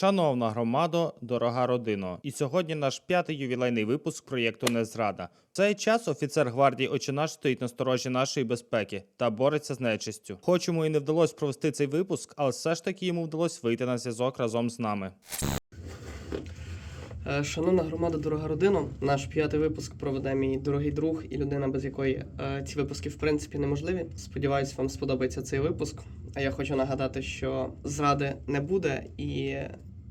Шановна громадо, дорога родино, і сьогодні наш п'ятий ювілейний випуск проєкту Незрада. В цей час офіцер гвардії Очинаш стоїть на сторожі нашої безпеки та бореться з нечистю. Хоч і не вдалося провести цей випуск, але все ж таки йому вдалося вийти на зв'язок разом з нами. Е, Шановна громада, дорога родина, наш п'ятий випуск проведе мій дорогий друг і людина, без якої е, ці випуски в принципі неможливі. Сподіваюсь, вам сподобається цей випуск. А я хочу нагадати, що зради не буде, і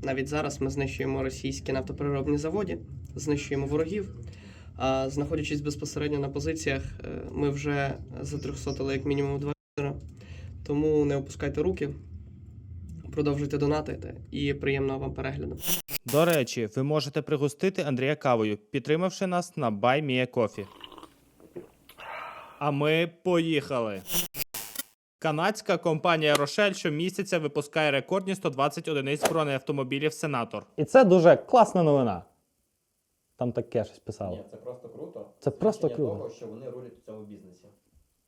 навіть зараз ми знищуємо російські нафтопереробні заводи, знищуємо ворогів. А знаходячись безпосередньо на позиціях, е, ми вже затрьохсотили як мінімум два. Тому не опускайте руки, продовжуйте донатити і приємного вам перегляду. До речі, ви можете пригостити Андрія кавою, підтримавши нас на Buy Me a Coffee. А ми поїхали. Канадська компанія Рошель щомісяця випускає рекордні 120 одиниць бронеавтомобілів Сенатор. І це дуже класна новина. Там таке щось писало. Ні, це просто круто. Це просто Свідчення круто. того, що вони рулять у цьому бізнесі.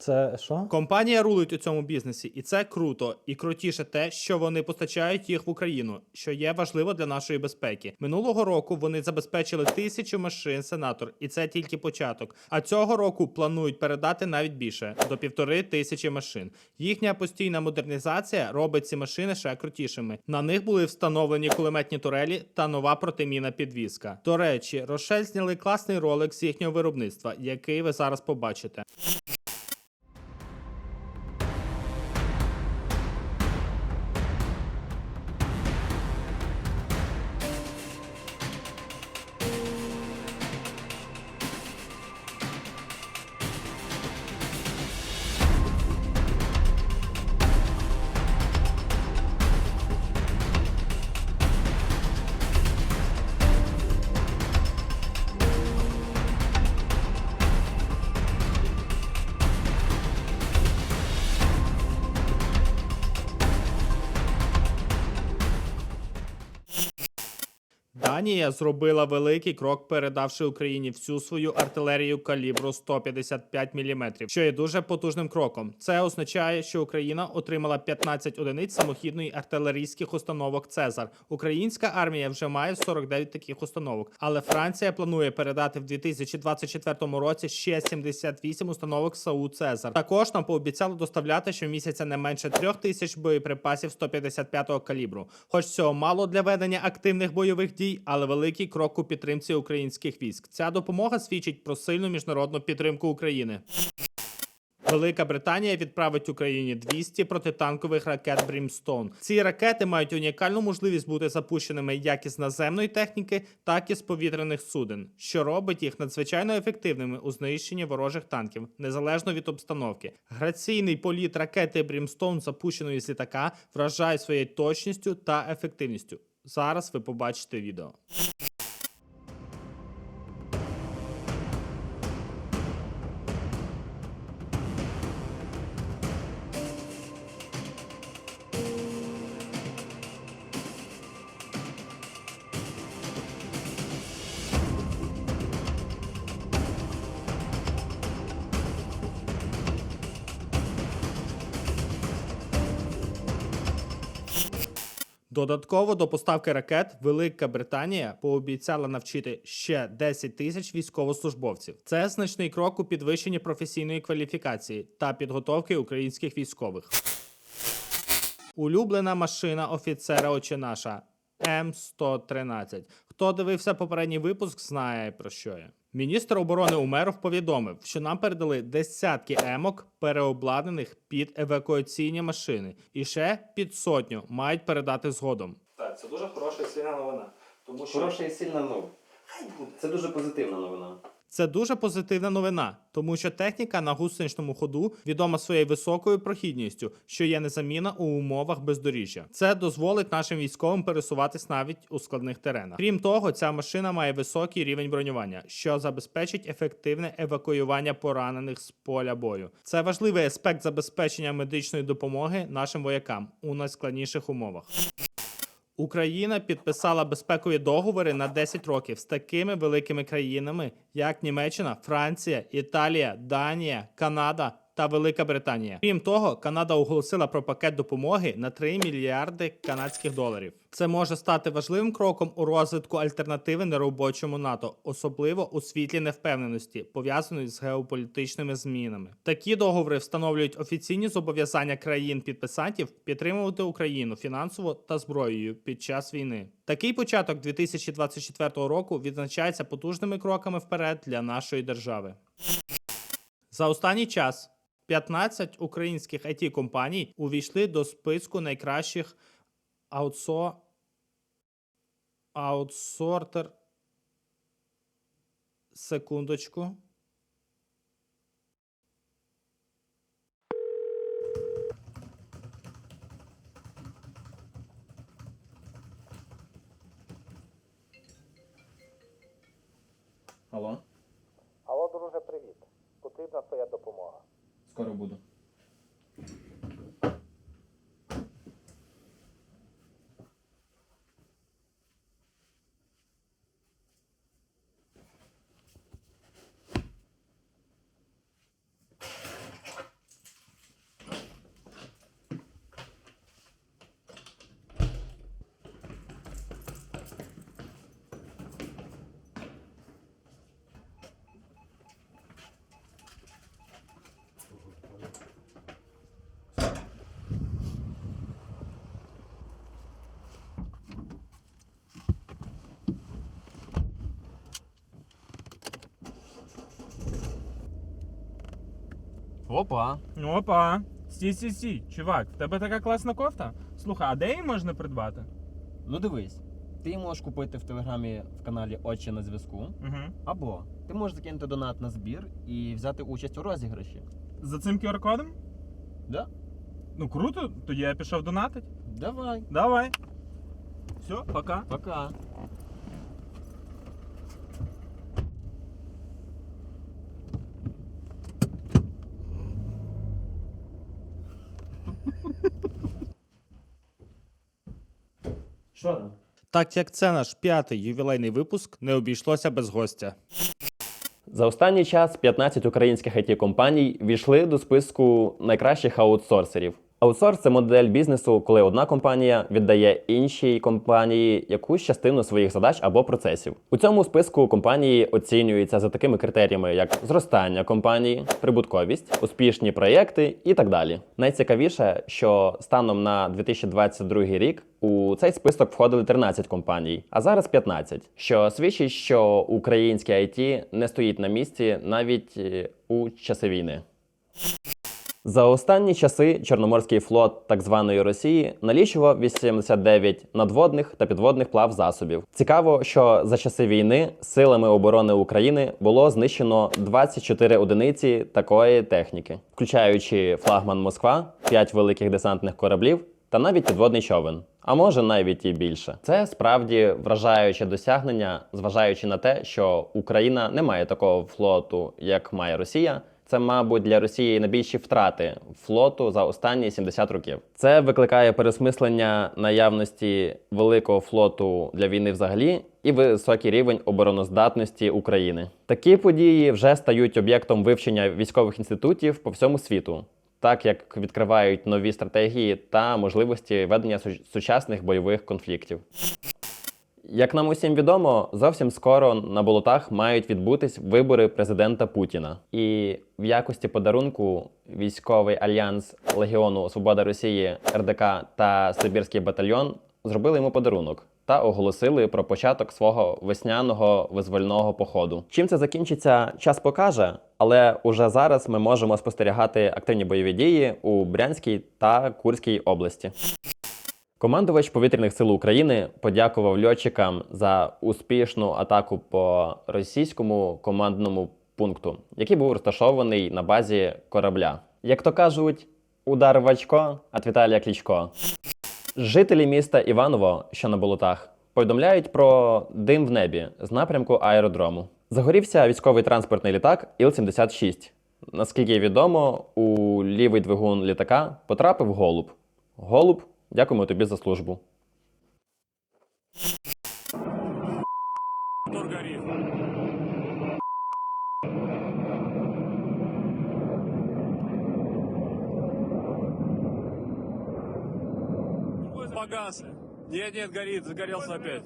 Це що? Компанія рулить у цьому бізнесі, і це круто. І крутіше те, що вони постачають їх в Україну, що є важливо для нашої безпеки. Минулого року вони забезпечили тисячу машин сенатор, і це тільки початок. А цього року планують передати навіть більше до півтори тисячі машин. Їхня постійна модернізація робить ці машини ще крутішими. На них були встановлені кулеметні турелі та нова протимінна підвізка. До речі, Рошель зняли класний ролик з їхнього виробництва, який ви зараз побачите. Данія зробила великий крок, передавши Україні всю свою артилерію калібру 155 мм, що є дуже потужним кроком. Це означає, що Україна отримала 15 одиниць самохідної артилерійських установок Цезар. Українська армія вже має 49 таких установок, але Франція планує передати в 2024 році ще 78 установок САУ Цезар. Також нам пообіцяли доставляти щомісяця не менше трьох тисяч боєприпасів 155-го калібру. Хоч цього мало для ведення активних бойових дій, але великий крок у підтримці українських військ. Ця допомога свідчить про сильну міжнародну підтримку України. Велика Британія відправить Україні 200 протитанкових ракет Brimstone. Ці ракети мають унікальну можливість бути запущеними як із наземної техніки, так і з повітряних суден, що робить їх надзвичайно ефективними у знищенні ворожих танків, незалежно від обстановки. Граційний політ ракети Brimstone, запущеної з літака, вражає своєю точністю та ефективністю. Зараз ви побачите відео. Додатково до поставки ракет Велика Британія пообіцяла навчити ще 10 тисяч військовослужбовців. Це значний крок у підвищенні професійної кваліфікації та підготовки українських військових. Улюблена машина офіцера Очинаша М113. Хто дивився попередній випуск, знає про що я. Міністр оборони Умеров повідомив, що нам передали десятки емок, переобладнаних під евакуаційні машини, і ще під сотню мають передати згодом. Так, це дуже хороша і сильна новина. Тому Хороша і сильна новина. Це дуже позитивна новина. Це дуже позитивна новина, тому що техніка на гусеничному ходу відома своєю високою прохідністю, що є незамінна у умовах бездоріжжя. Це дозволить нашим військовим пересуватись навіть у складних теренах. Крім того, ця машина має високий рівень бронювання, що забезпечить ефективне евакуювання поранених з поля бою. Це важливий аспект забезпечення медичної допомоги нашим воякам у найскладніших умовах. Україна підписала безпекові договори на 10 років з такими великими країнами, як Німеччина, Франція, Італія, Данія, Канада та Велика Британія. Крім того, Канада оголосила про пакет допомоги на 3 мільярди канадських доларів. Це може стати важливим кроком у розвитку альтернативи неробочому НАТО, особливо у світлі невпевненості, пов'язаної з геополітичними змінами. Такі договори встановлюють офіційні зобов'язання країн-підписантів підтримувати Україну фінансово та зброєю під час війни. Такий початок 2024 року відзначається потужними кроками вперед для нашої держави. За останній час 15 українських it компаній увійшли до списку найкращих аутсо... аутсортер. Секундочку. Алло, Алло, друже, привіт. Потрібна твоя допомога. Скоро буду. Опа. Опа. Сі, сі, сі, чувак, в тебе така класна кофта? Слухай, а де її можна придбати? Ну дивись, ти її можеш купити в телеграмі в каналі Очі на зв'язку. Угу. Або ти можеш закинути донат на збір і взяти участь у розіграші. За цим QR-кодом? Да? Ну круто, тоді я пішов донатить. Давай. Давай. Все, пока. Пока. Що там? Так як це наш п'ятий ювілейний випуск, не обійшлося без гостя. За останній час 15 українських it компаній війшли до списку найкращих аутсорсерів. Аутсорс це модель бізнесу, коли одна компанія віддає іншій компанії якусь частину своїх задач або процесів. У цьому списку компанії оцінюються за такими критеріями, як зростання компанії, прибутковість, успішні проєкти і так далі. Найцікавіше, що станом на 2022 рік у цей список входили 13 компаній, а зараз 15, що свідчить, що українське IT не стоїть на місці навіть е, у часи війни. За останні часи Чорноморський флот так званої Росії налічував 89 надводних та підводних плав засобів. Цікаво, що за часи війни силами оборони України було знищено 24 одиниці такої техніки, включаючи флагман Москва, 5 великих десантних кораблів та навіть підводний човен. А може навіть і більше. Це справді вражаюче досягнення, зважаючи на те, що Україна не має такого флоту, як має Росія. Це, мабуть, для Росії найбільші втрати флоту за останні 70 років. Це викликає пересмислення наявності великого флоту для війни взагалі і високий рівень обороноздатності України. Такі події вже стають об'єктом вивчення військових інститутів по всьому світу, так як відкривають нові стратегії та можливості ведення сучасних бойових конфліктів. Як нам усім відомо, зовсім скоро на болотах мають відбутись вибори президента Путіна. І в якості подарунку військовий альянс Легіону Свобода Росії, РДК та Сибірський батальйон зробили йому подарунок та оголосили про початок свого весняного визвольного походу. Чим це закінчиться, час покаже, але уже зараз ми можемо спостерігати активні бойові дії у Брянській та Курській області. Командувач повітряних сил України подякував льотчикам за успішну атаку по російському командному пункту, який був розташований на базі корабля. Як то кажуть, удар в очко від Віталія Клічко. Жителі міста Іваново, що на болотах, повідомляють про дим в небі з напрямку аеродрому. Загорівся військовий транспортний літак Іл-76. Наскільки відомо, у лівий двигун літака потрапив голуб. Голуб, Дякуємо тобі за службу. Погас. Нет, нет, горит, загорелся опять.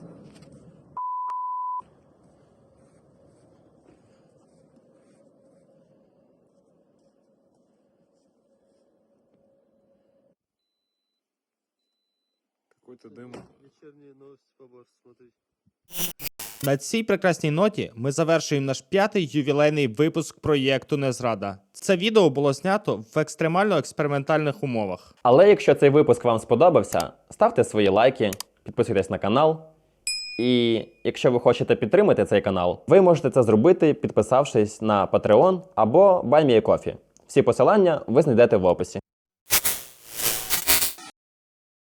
Какой-то дым. На цій прекрасній ноті ми завершуємо наш п'ятий ювілейний випуск проєкту Незрада. Це відео було знято в екстремально експериментальних умовах. Але якщо цей випуск вам сподобався, ставте свої лайки, підписуйтесь на канал. І якщо ви хочете підтримати цей канал, ви можете це зробити, підписавшись на Patreon або BuyMeACoffee. Всі посилання ви знайдете в описі.